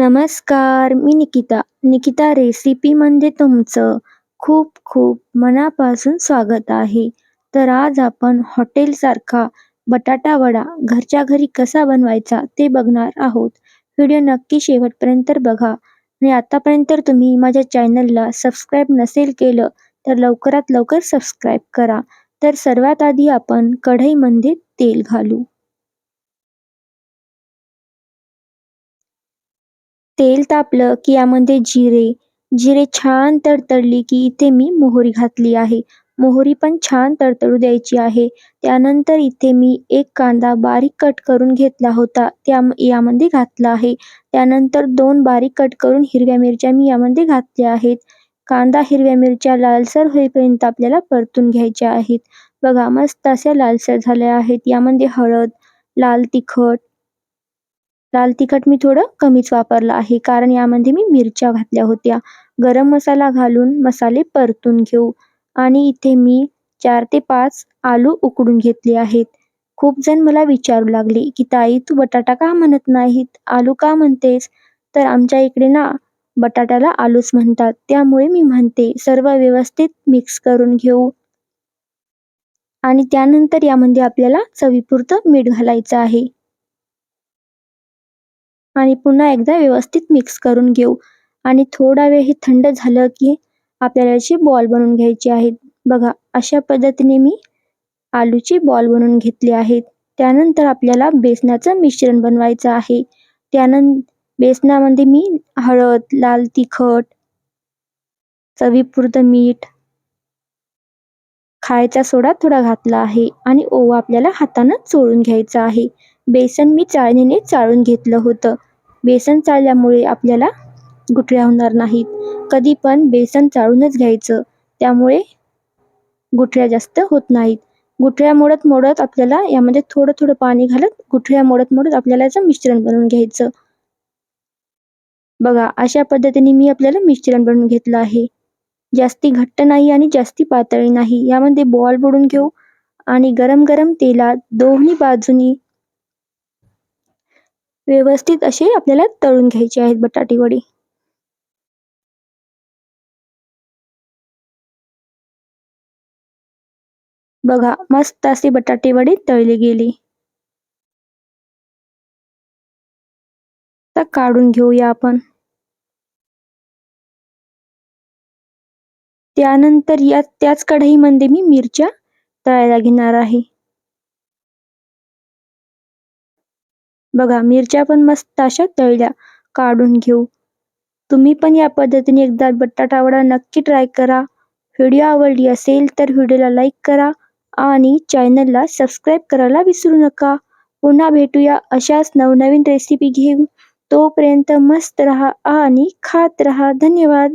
नमस्कार मी निकिता. निकिता रेसिपीमध्ये तुमचं खूप खूप मनापासून स्वागत आहे. तर आज आपण हॉटेलसारखा बटाटा वडा घरच्या घरी कसा बनवायचा ते बघणार आहोत. व्हिडिओ नक्की शेवटपर्यंत बघा. आणि आतापर्यंत तुम्ही माझ्या चॅनलला सबस्क्राईब नसेल केलं तर लवकरात लवकर सबस्क्राईब करा. तर सर्वात आधी आपण कढईमध्ये तेल घालू. तेल तापलं की यामध्ये जिरे. जिरे छान तडतडली की इथे मी मोहरी घातली आहे. मोहरी पण छान तडतडू द्यायची आहे. त्यानंतर इथे मी एक कांदा बारीक कट करून घेतला होता. त्या यामध्ये घातला आहे. त्यानंतर दोन बारीक कट करून हिरव्या मिरच्या मी यामध्ये घातल्या आहेत. कांदा हिरव्या मिरच्या लालसर होईपर्यंत आपल्याला परतून घ्यायच्या आहेत. बघा मस्त अशा लालसर झाल्या आहेत. यामध्ये हळद लाल तिखट लाल तिखट मी थोडं कमीच वापरलं आहे. कारण यामध्ये मी मिरच्या घातल्या होत्या. गरम मसाला घालून मसाले परतून घेऊ. आणि इथे मी चार ते पाच आलू उकडून घेतले आहेत. खूप जण मला विचारू लागले की ताई तू बटाटा का म्हणत नाहीत? आलू का म्हणतेस? तर आमच्या इकडे ना बटाट्याला आलूच म्हणतात. त्यामुळे मी म्हणते सर्व व्यवस्थित मिक्स करून घेऊ. आणि त्यानंतर यामध्ये आपल्याला चवीपुरतं मीठ घालायचं आहे. आणि पुन्हा एकदा व्यवस्थित मिक्स करून घेऊ. आणि थोडा वेळ हे थंड झालं की आपल्याला याची बॉल बनवून घ्यायची आहेत. बघा अशा पद्धतीने मी आलूची बॉल बनवून घेतली आहेत. त्यानंतर आपल्याला बेसनाचं मिश्रण बनवायचं आहे. त्यानंतर बेसनामध्ये मी हळद लाल तिखट चवीपुरतं मीठ खायचा सोडा थोडा घातला आहे आणि ओवा आपल्याला हातानं चोळून घ्यायचा आहे. बेसन मी चाळणीने चाळून घेतलं होतं. बेसन चाळल्यामुळे आपल्याला गुठळ्या होणार नाहीत. कधी पण बेसन चाळूनच घ्यायचं. त्यामुळे गुठळ्या जास्त होत नाहीत. गुठळ्या मोडत मोडत आपल्याला यामध्ये थोडं थोडं पाणी घालत गुठळ्या मोडत मोडत आपल्याला याचं मिश्रण बनवून घ्यायचं. बघा अशा पद्धतीने मी आपल्याला मिश्रण बनवून घेतलं आहे. जास्ती घट्ट नाही आणि जास्ती पातळी नाही. यामध्ये बॉल बुडून घेऊ आणि गरम गरम तेलात दोन्ही बाजूनी व्यवस्थित असे आपल्याला तळून घ्यायचे आहेत बटाटे वडी. बघा मस्त असे बटाटे वडे तळले गेले. तर काढून घेऊया आपण. त्यानंतर या त्याच कढईमध्ये मी मिरच्या तळायला घेणार आहे. बघा मिरच्या पण मस्त अशा तळल्या. काढून घेऊ. तुम्ही पण या पद्धतीने एकदा बटाटा वडा नक्की ट्राय करा. व्हिडिओ आवडली असेल तर व्हिडिओला लाईक करा आणि चॅनलला सबस्क्राईब करायला विसरू नका. पुन्हा भेटूया अशाच नवनवीन रेसिपी घेऊन. तोपर्यंत मस्त रहा आणि खात रहा. धन्यवाद.